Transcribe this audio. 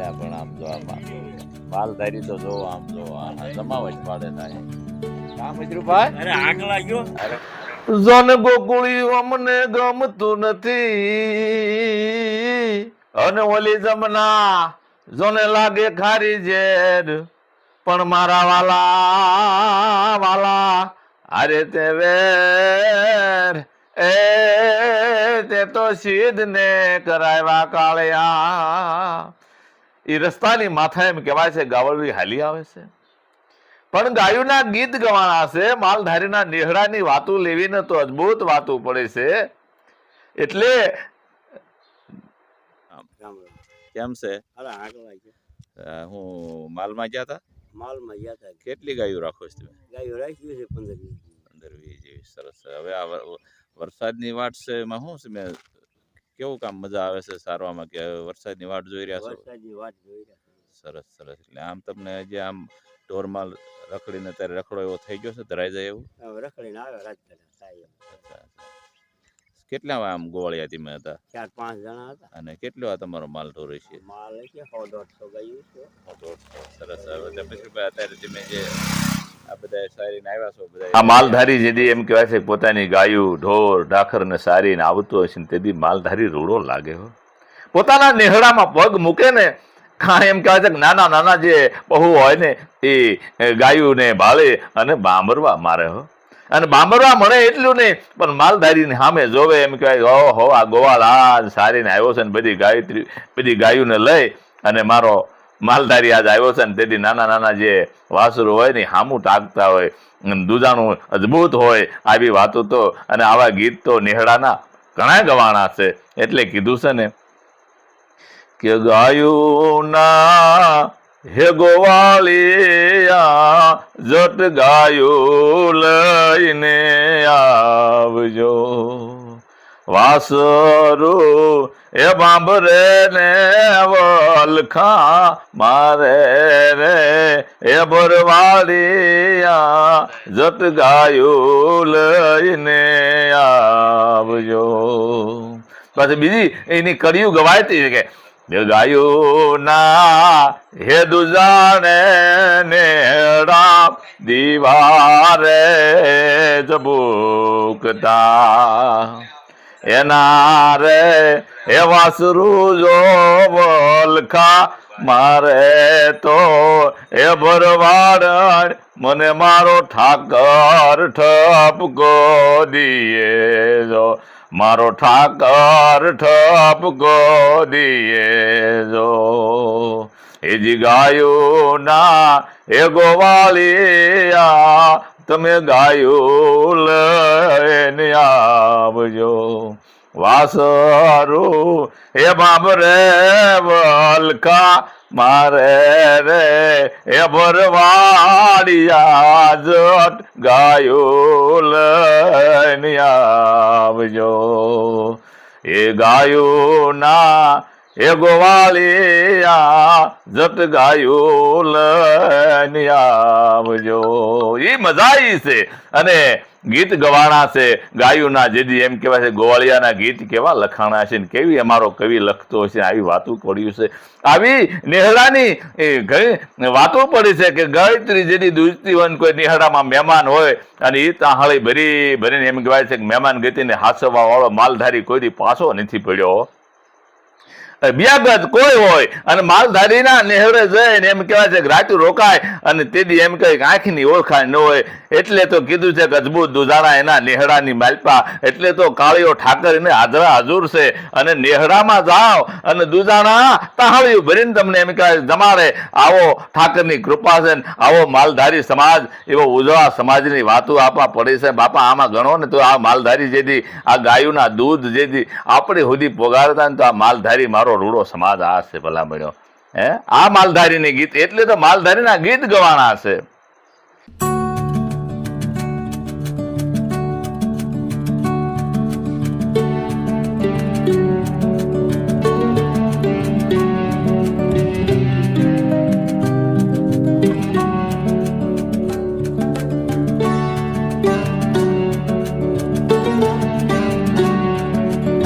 એટલે પણ આમ જો આમાં માલધારી તો જો આમ જો આ જમાવટ પાડે થાય કામ ભાઈ? અરે આગ લાગ્યો. અરે. જન ગોકુળી અમને ગમતું નથી. અને ઓલી જમના જોને લાગે ખારી ઝેર. પણ મારા વાલા વાલા અરે તે વેર. એ તે તો સિદ્ધ ને કરાવ્યા કાળિયા. એ રસ્તાની માથા એમ કહેવાય છે ગાવડવી હાલી આવે છે. પણ ગાયોના ગીત ગવાણા છે માલધારીના નેહડાની વાતો લેવીને તો અદ્ભુત વાતો પડે છે. એટલે કેમ છે? હું માલમાં ગયા હતા? માલમાં ગયા હતા. કેટલી ગાયો રાખો છો તમે? ગાયો રાખી છે પંદર વીસ. પંદર વીસ જેવી સરસ. હવે આ વર- વરસાદની વાટ છે એમાં શું છે મેં કેવું કામ મજા આવે છે સારવામાં કે વરસાદની વાટ જોઈ રહ્યા છો? વરસાદની વાત જોઈ રહ્યા છે. સરસ સરસ. એટલે આમ તમને જે આમ ઢોરમાલ રખડીને ત્યારે રખડો એવો થઈ ગયો છે ધરાઈ જાય એવું? હવે રખડીને આવ્યા રાત અચ્છા. કેટલા આમ ગોળિયા તમે હતા? ચાર પાંચ જણા હતા. અને કેટલો આ તમારો માલ ઢોરે છે માલ છે સો દોઢસો ગયું છે. સરસ હવે તમે પછી અત્યારે તમે જે આ માલધારી જેદી એમ કહેવાય છે પોતાની ગાયું, ઢોર, ઢાખર ને સારીને હોય છે ને તેથી માલધારી રૂડો લાગે હો. પોતાના નેહડામાં પગ મૂકે ને એમ કહેવાય છે કે નાના નાના જે બહુ હોય ને, એ ગાયું ને ભાળે અને બાંભરવા મારે હો. અને બાંભરવા મળે એટલું નહીં, પણ માલધારીને સામે જોવે એમ કહેવાય હો હો આ ગોવાળ આ સારીને આવ્યો છે ને બધી ગાયત્રી, બધી ગાયોને લઈ અને મારો માલધારી આજ આવ્યો છે ને તેથી નાના નાના જે વાસુરો હોય ને હામું ટાંકતા હોય દુજાણું દૂધાણું હોય આવી વાતો તો અને આવા ગીત તો નેહડાના ઘણા ગવાણા છે. એટલે કીધું છે ને કે ગાયુના હે ગોવાળિયા, જટ ગાયું લઈને આવજો. વાસરું, એ બાંભરે ને વલખા મારે રે. એ ભરવાડિયા જટ ગાયું લઈને આવજો. પછી બીજી એની કડિયું ગવાયતી છે કે ગાયોના હે દુજાણે ને રામ દીવારે જબુકતા. એના રે એ વાસરું જો વલખા મારે તો એ ભરવાડ મને મારો ઠાકર ઠપકો દીએ જો. મારો ઠાકર ઠપકો દીએ જો. એ ગાયું ના એ ગોવાળિયા તમે ગાયો લઈને આવજો. વાસરું એ બાબરે વલકા મારે રે એ ભરવાડિયા જટ ગાયો લઈને આવજો. એ ગાયો ના એ ગોવાળિયા જટ ગાયું આવજો એ મજા આવી છે. અને ગીત ગવાણા છે, ગાયુના જેદી એમ કહેવાય છે, ગોવાળિયાના ગીત કેવા લખાણા છે કેવી અમારો કવિ લખતો હશે આવી વાતો પડ્યું છે. આવી નેહડાની વાતો પડી છે કે ગાયત્રી જેની દુજતી વન કોઈ નેહડામાં મહેમાન હોય અને એ તાહાળી ભરી ભરીને એમ કહેવાય છે કે મહેમાન ગતિને હાસવા વાળો માલધારી કોઈ દી પાછો નથી પડ્યો. બ્યાગત કોઈ હોય અને માલધારીના નેહરે જઈને એમ કહેવાય છે કે રાતું રોકાય અને તેથી એમ કહે કે આંખની ઓળખાણ ન હોય. એટલે તો કીધું છે કે અજબૂત દુધારા એના નેહડાની માલપા. એટલે તો કાળીઓ ઠાકર એને હાજરા હજુર છે અને નેહડામાં જાઓ અને દુધાણા તાહળિયું ભરીને તમને એમ કહેવાય જમાડે. આવો ઠાકરની કૃપા છે આવો માલધારી સમાજ, એવો ઉજવા સમાજની વાતો આપવા પડે છે. બાપા, આમાં ગણો ને તો આ માલધારી જેથી આ ગાયુના દૂધ જેથી આપણે સુધી પોગાડતા ને તો આ માલધારી મારો રૂડો સમાજ આ છે ભલા મળ્યો હે? આ માલધારીની ગીત, એટલે તો માલધારીના ગીત ગવાણા છે